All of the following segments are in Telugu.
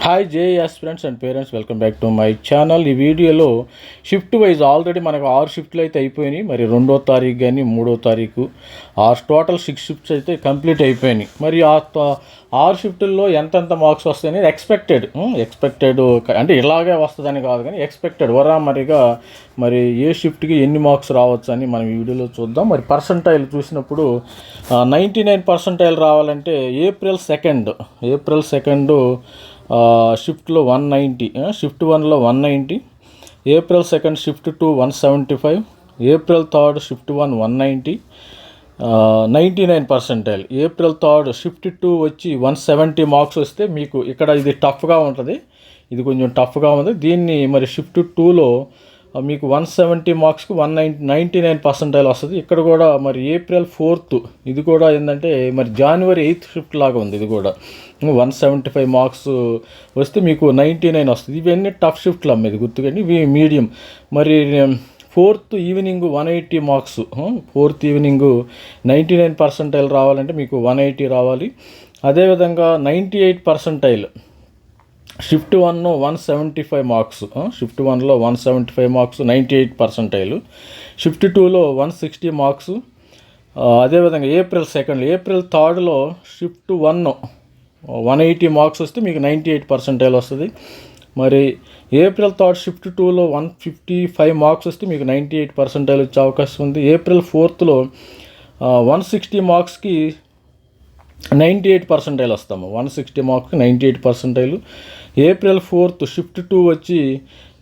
Hi JS friends and parents welcome back to my channel ఈ వీడియోలో షిఫ్ట్ వైజ్ ఆల్రెడీ మనకు ఆరు షిఫ్ట్లు అయితే అయిపోయినాయి. మరి రెండో తారీఖు కానీ మూడో తారీఖు ఆరు టోటల్ సిక్స్ షిఫ్ట్స్ అయితే కంప్లీట్ అయిపోయినాయి. మరి ఆ ఆరు షిఫ్టుల్లో ఎంతెంత మార్క్స్ వస్తాయని ఎక్స్పెక్టెడ్ ఎక్స్పెక్టెడ్ అంటే ఇలాగే వస్తుందని కాదు కానీ ఎక్స్పెక్టెడ్ వరా మరిగా మరి ఏ షిఫ్ట్కి ఎన్ని మార్క్స్ రావచ్చు అని మనం ఈ వీడియోలో చూద్దాం. మరి పర్సంటైల్ చూసినప్పుడు నైంటీ నైన్ పర్సంటైల్ రావాలంటే ఏప్రిల్ సెకండ్ ఏప్రిల్ సెకండ్ షిఫ్ట్లో వన్ నైంటీ షిఫ్ట్ వన్లో one ninety April second shift two one seventy five April third shift one one ninety ninety nine percentile April third shift two వచ్చి వన్ సెవెంటీ మార్క్స్ వస్తే మీకు ఇక్కడ ఇది టఫ్గా ఉంటుంది. ఇది కొంచెం టఫ్గా ఉంది. దీన్ని మరి షిఫ్ట్ టూలో మీకు వన్ సెవెంటీ మార్క్స్కి one nine ninety nine percentile వస్తుంది. ఇక్కడ కూడా మరి ఏప్రిల్ ఫోర్త్ ఇది కూడా ఏంటంటే మరి జనవరి ఎయిత్ షిఫ్ట్ లాగా ఉంది ఇది కూడా. వన్ సెవెంటీ ఫైవ్ మార్క్స్ వస్తే మీకు నైంటీ నైన్ వస్తుంది. ఇవన్నీ టఫ్ షిఫ్ట్లు అమ్మేది గుర్తుకండి. ఇవి మీడియం మరి fourth evening one eighty marks fourth evening ninety nine percentile రావాలంటే మీకు వన్ ఎయిటీ రావాలి. అదేవిధంగా ninety eight percentile shift one one seventy five marks shift వన్లో one seventy five marks ninety eight percentile shift టూలో వన్ సిక్స్టీ మార్క్స్ అదేవిధంగా April second April థర్డ్లో shift one one eighty marks వస్తే మీకు నైంటీ ఎయిట్ పర్సెంటైల్ వస్తుంది మరి ఏప్రిల్ థర్డ్ షిఫ్ట్ టూలో వన్ ఫిఫ్టీ ఫైవ్ మార్క్స్ వస్తే మీకు నైంటీ ఎయిట్ పర్సెంటైల్ వచ్చే అవకాశం ఉంది ఏప్రిల్ ఫోర్త్లో వన్ సిక్స్టీ మార్క్స్కి నైంటీ ఎయిట్ పర్సెంటైల్ వస్తాము వన్ సిక్స్టీ మార్క్స్కి ninety eight percentile April fourth shift two వచ్చి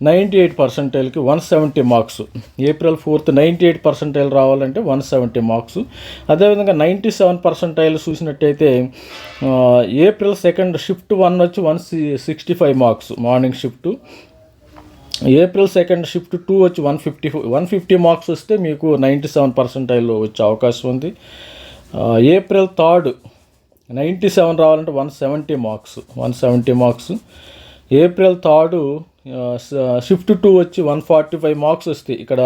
ninety eight పర్సెంటైల్కి one seventy marks. April fourth ninety eight percentile రావాలంటే వన్ సెవెంటీ మార్క్స్. అదేవిధంగా నైంటీ సెవెన్ పర్సెంటైల్ చూసినట్టయితే ఏప్రిల్ సెకండ్ షిఫ్ట్ వన్ వచ్చి one sixty five marks morning shift. April second shift two వచ్చి one fifty one fifty marks వస్తే మీకు నైంటీ సెవెన్ పర్సెంటైల్ వచ్చే అవకాశం ఉంది. ఏప్రిల్ థర్డ్ నైంటీ సెవెన్ రావాలంటే one seventy marks one seventy marks. April third shift two వచ్చి వన్ ఫార్టీ ఫైవ్ మార్క్స్ వస్తాయి. ఇక్కడ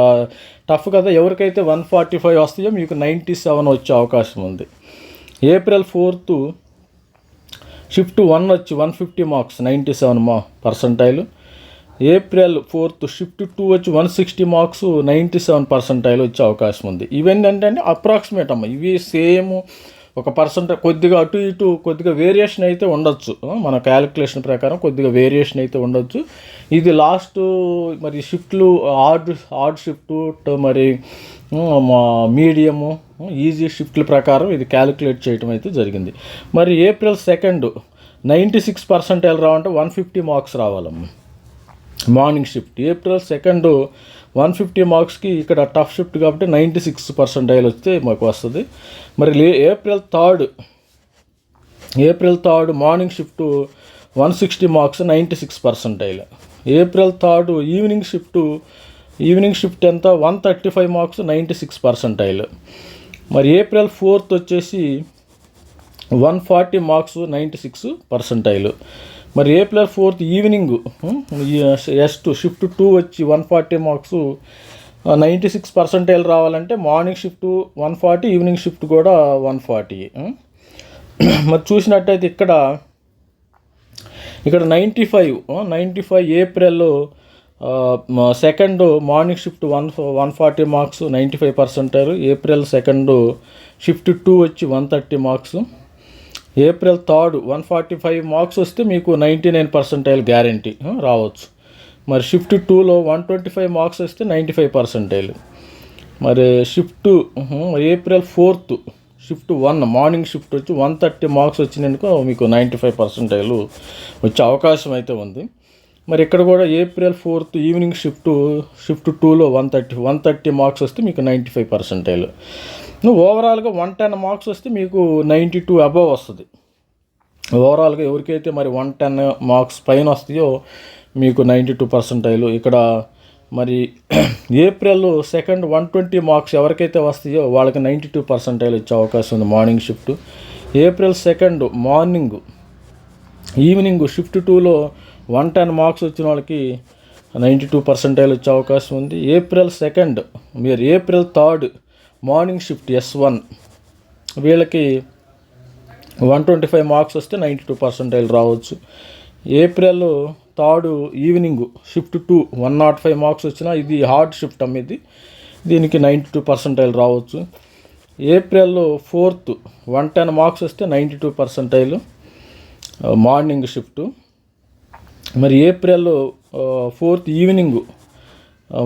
టఫ్ కదా ఎవరికైతే వన్ ఫార్టీ ఫైవ్ వస్తాయో మీకు నైంటీ సెవెన్ వచ్చే అవకాశం ఉంది. ఏప్రిల్ ఫోర్త్ షిఫ్ట్ వన్ వచ్చి one fifty marks ninety seven మా percentile. April fourth shift two వచ్చి one sixty marks ninety seven percentile వచ్చే అవకాశం ఉంది. ఇవన్నీ అంటే అప్రాక్సిమేట్ అమ్మ ఇవి సేమ్ ఒక పర్సెంట్ కొద్దిగా అటు ఇటు కొద్దిగా వేరియేషన్ అయితే ఉండొచ్చు. మన క్యాలిక్యులేషన్ ప్రకారం కొద్దిగా వేరియేషన్ అయితే ఉండొచ్చు. ఇది లాస్ట్ మరి షిఫ్ట్లు ఆర్డ్ ఆర్డ్ షిఫ్ట్ మరి మీడియము ఈజీ షిఫ్ట్ల ప్రకారం ఇది క్యాలిక్యులేట్ చేయడం అయితే జరిగింది. మరి April second ninety six percent ఎలా రావాలంటే one fifty marks రావాలమ్మ. Morning shift. April second one fifty మార్క్స్కి ఇక్కడ టఫ్ షిఫ్ట్ కాబట్టి నైంటీ సిక్స్ పర్సెంటైల్ వస్తే మాకు వస్తుంది. మరి లే April third April third morning shift one sixty marks ninety six percentile April third evening shift evening shift ఎంత? One thirty five marks ninety six percentile మరి ఏప్రిల్ ఫోర్త్ వచ్చేసి one forty marks ninety six percentile మరి April fourth evening? S two shift two వచ్చి one forty marks ninety six percentile రావాలంటే morning shift one forty evening shift కూడా వన్ ఫార్టీ మరి చూసినట్టయితే ఇక్కడ ఇక్కడ ninety five ninety five April second morning shift one one forty marks ninety five percentile April second shift two వచ్చి one thirty marks April third one forty five marks వస్తే మీకు నైంటీ నైన్ పర్సెంటైల్ గ్యారంటీ రావచ్చు. మరి షిఫ్ట్ టూలో వన్ ట్వంటీ ఫైవ్ మార్క్స్ వస్తే నైంటీ ఫైవ్ పర్సెంటైల్. మరి shift April fourth shift one morning shift వచ్చి వన్ థర్టీ మార్క్స్ వచ్చినందుకు మీకు నైంటీ ఫైవ్ పర్సెంటైల్ వచ్చే అవకాశం అయితే ఉంది. మరి ఇక్కడ కూడా April fourth evening shift shift టూలో one thirty one thirty marks వస్తే మీకు నైంటీ ఫైవ్ పర్సెంటైల్. నువ్వు ఓవరాల్గా వన్ టెన్ మార్క్స్ వస్తే మీకు నైంటీ టూ అబవ్ వస్తుంది. ఓవరాల్గా ఎవరికైతే మరి వన్ టెన్ మార్క్స్ పైన వస్తాయో మీకు నైంటీ టూ పర్సెంటైలు ఇక్కడ మరి April second one twenty marks ఎవరికైతే వస్తాయో వాళ్ళకి నైంటీ టూ పర్సెంటైల్ వచ్చే అవకాశం ఉంది morning shift April second morning evening shift టూలో వన్ టెన్ మార్క్స్ వచ్చిన వాళ్ళకి నైంటీ టూ పర్సెంటైల్ వచ్చే అవకాశం ఉంది. ఏప్రిల్ సెకండ్ మీరు April third morning shift S one. వీళ్ళకి వన్ ట్వంటీ ఫైవ్ మార్క్స్ వస్తే నైంటీ టూ పర్సెంటైల్ రావచ్చు. April third evening shift two one not five marks వచ్చినా ఇది హార్డ్ షిఫ్ట్ అమ్మ ఇది దీనికి నైంటీ టూ పర్సెంటైల్ రావచ్చు. April fourth one ten marks వస్తే ninety two percentile morning shift. మరి April fourth evening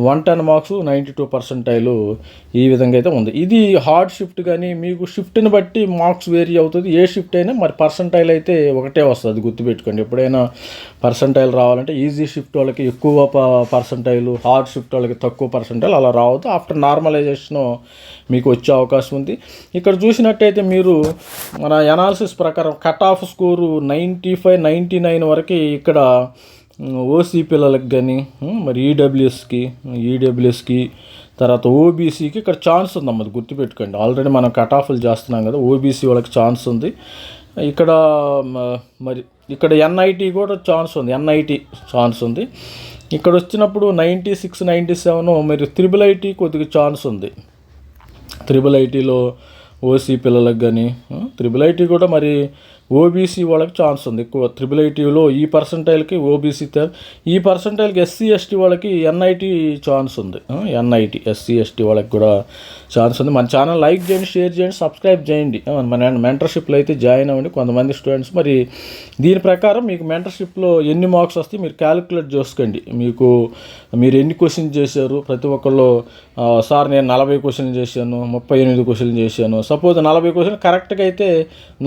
one ten marks ninety two percentile ఈ విధంగా అయితే ఉంది. ఇది హార్డ్ షిఫ్ట్ కానీ మీకు షిఫ్ట్ని బట్టి మార్క్స్ వేరీ అవుతుంది. ఏ షిఫ్ట్ అయినా మరి పర్సంటైల్ అయితే ఒకటే వస్తుంది గుర్తుపెట్టుకోండి. ఎప్పుడైనా పర్సంటైల్ రావాలంటే ఈజీ షిఫ్ట్ వాళ్ళకి ఎక్కువ పర్సంటైలు హార్డ్ షిఫ్ట్ వాళ్ళకి తక్కువ పర్సంటైల్ అలా రావద్దు. ఆఫ్టర్ నార్మలైజేషన్ మీకు వచ్చే అవకాశం ఉంది. ఇక్కడ చూసినట్టయితే మీరు మన ఎనాలిసిస్ ప్రకారం cut off score ninety five ninety nine వరకు ఇక్కడ ఓసీ పిల్లలకు కానీ మరి ఈడబ్ల్యూఎస్కి ఈడబ్ల్యూఎస్కి తర్వాత ఓబీసీకి ఇక్కడ ఛాన్స్ ఉంది అమ్మది గుర్తుపెట్టుకోండి. ఆల్రెడీ మనం కట్ ఆఫ్లు చేస్తున్నాం కదా ఓబీసీ వాళ్ళకి ఛాన్స్ ఉంది. ఇక్కడ మరి ఇక్కడ ఎన్ఐటి కూడా ఛాన్స్ ఉంది ఎన్ఐటి ఛాన్స్ ఉంది. ఇక్కడ వచ్చినప్పుడు నైంటీ సిక్స్ నైంటీ సెవెన్ మరి త్రిబుల్ ఐటీ కొద్దిగా ఛాన్స్ ఉంది. త్రిబుల్ ఐటీలో ఓసీ పిల్లలకు కానీ త్రిబుల్ ఐటీ కూడా మరి ఓబీసీ వాళ్ళకి ఛాన్స్ ఉంది. ఎక్కువ త్రిబుల్ ఐటీలో ఈ పర్సంటైల్కి ఓబీసీ ఈ పర్సంటైల్కి ఎస్సీ ఎస్టీ వాళ్ళకి ఎన్ఐటి ఛాన్స్ ఉంది. ఎన్ఐటి ఎస్సీ ఎస్టీ వాళ్ళకి కూడా ఛాన్స్ ఉంది. మన ఛానల్ లైక్ చేయండి షేర్ చేయండి సబ్స్క్రైబ్ చేయండి. మన మెంటర్షిప్లో అయితే జాయిన్ అవ్వండి. కొంతమంది స్టూడెంట్స్ మరి దీని ప్రకారం మీకు మెంటర్షిప్లో ఎన్ని మార్క్స్ వస్తాయి మీరు క్యాలిక్యులేట్ చేసుకోండి. మీకు మీరు ఎన్ని క్వశ్చన్స్ చేశారు? ప్రతి ఒక్కళ్ళు సార్ నేను నలభై క్వశ్చన్లు చేశాను ముప్పై ఎనిమిది క్వశ్చన్లు చేశాను. సపోజ్ నలభై క్వశ్చన్ కరెక్ట్గా అయితే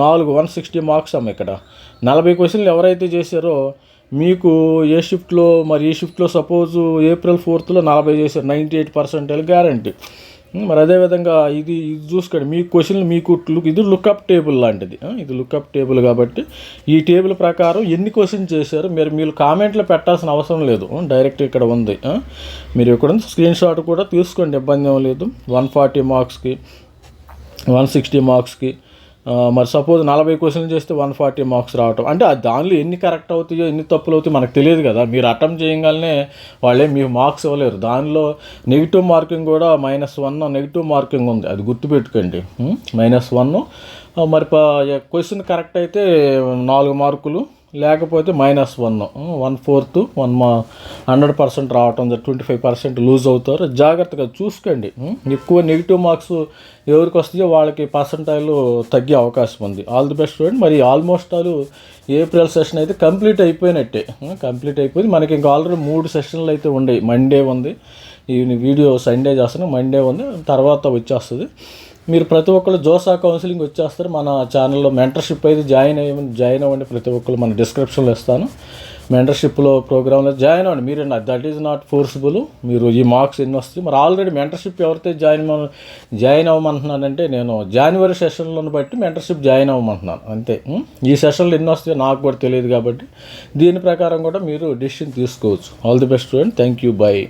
నాలుగు వన్ సిక్స్టీ మార్క్స్ అమ్మ ఇక్కడ. నలభై క్వశ్చన్లు ఎవరైతే చేశారో మీకు ఏ షిఫ్ట్లో మరి ఈ షిఫ్ట్లో సపోజ్ ఏప్రిల్ ఫోర్త్లో నలభై చేశారు నైంటీ ఎయిట్ పర్సెంటేజ్ గ్యారంటీ. మరి అదేవిధంగా ఇది ఇది చూసుకోండి. మీ క్వశ్చన్లు మీకు లుక్ ఇది లుక్అప్ టేబుల్ లాంటిది. ఇది లుక్అప్ టేబుల్ కాబట్టి ఈ టేబుల్ ప్రకారం ఎన్ని క్వశ్చన్ చేశారు మీరు మీరు కామెంట్లో పెట్టాల్సిన అవసరం లేదు. డైరెక్ట్ ఇక్కడ ఉంది. మీరు ఇక్కడ స్క్రీన్ షాట్ కూడా తీసుకోండి ఇబ్బంది ఏం లేదు. వన్ ఫార్టీ మార్క్స్కి వన్ సిక్స్టీ మార్క్స్కి మరి సపోజ్ నలభై క్వశ్చన్లు చేస్తే వన్ ఫార్టీ మార్క్స్ రావటం. అంటే ఆ దానిలో ఎన్ని కరెక్ట్ అవుతాయో ఎన్ని తప్పులు అవుతాయో మనకు తెలియదు కదా. మీరు అటెంప్ట్ చేయగానే వాళ్ళే మీకు మార్క్స్ ఇవ్వలేరు. దానిలో నెగిటివ్ మార్కింగ్ కూడా మైనస్ వన్ నెగిటివ్ మార్కింగ్ ఉంది. అది గుర్తుపెట్టుకోండి. Minus one. మరి క్వశ్చన్ కరెక్ట్ అయితే నాలుగు మార్కులు లేకపోతే minus one. One fourth one మా హండ్రెడ్ పర్సెంట్ రావటం ట్వంటీ ఫైవ్ పర్సెంట్ లూజ్ అవుతారు. జాగ్రత్తగా చూసుకోండి. ఎక్కువ నెగిటివ్ మార్క్స్ ఎవరికి వస్తాయో వాళ్ళకి పర్సంటైల్ తగ్గే అవకాశం ఉంది. All the best student. మరి ఆల్మోస్ట్ ఆల్ ఏప్రిల్ సెషన్ అయితే కంప్లీట్ అయిపోయినట్టే. కంప్లీట్ అయిపోయింది. మనకి ఇంకా ఆల్రెడీ మూడు సెషన్లు అయితే ఉండేవి మండే ఉంది. ఈ వీడియో సండే చేస్తాను మండే ఉంది. తర్వాత వచ్చేస్తుంది. మీరు ప్రతి ఒక్కరు జోసా కౌన్సిలింగ్ వచ్చేస్తారు. మన ఛానల్లో మెంటర్షిప్ అయితే జాయిన్ అయ్యి జాయిన్ అవ్వండి. ప్రతి ఒక్కరు మన డిస్క్రిప్షన్లో ఇస్తాను. మెంటర్షిప్లో ప్రోగ్రాంలో జాయిన్ అవ్వండి. మీరు దట్ ఈజ్ నాట్ ఫోర్స్బుల్ మీరు ఈ మార్క్స్ ఎన్ని వస్తాయి? మరి ఆల్రెడీ మెంటర్షిప్ ఎవరైతే జాయిన్ జాయిన్ అవ్వమంటున్నానంటే నేను జనవరి సెషన్లను బట్టి మెంటర్షిప్ జాయిన్ అవ్వమంటున్నాను. అంతే. ఈ సెషన్లో ఎన్ని వస్తాయో నాకు కూడా తెలియదు కాబట్టి దీని ప్రకారం కూడా మీరు డిసిషన్ తీసుకోవచ్చు. All the best student thank you bye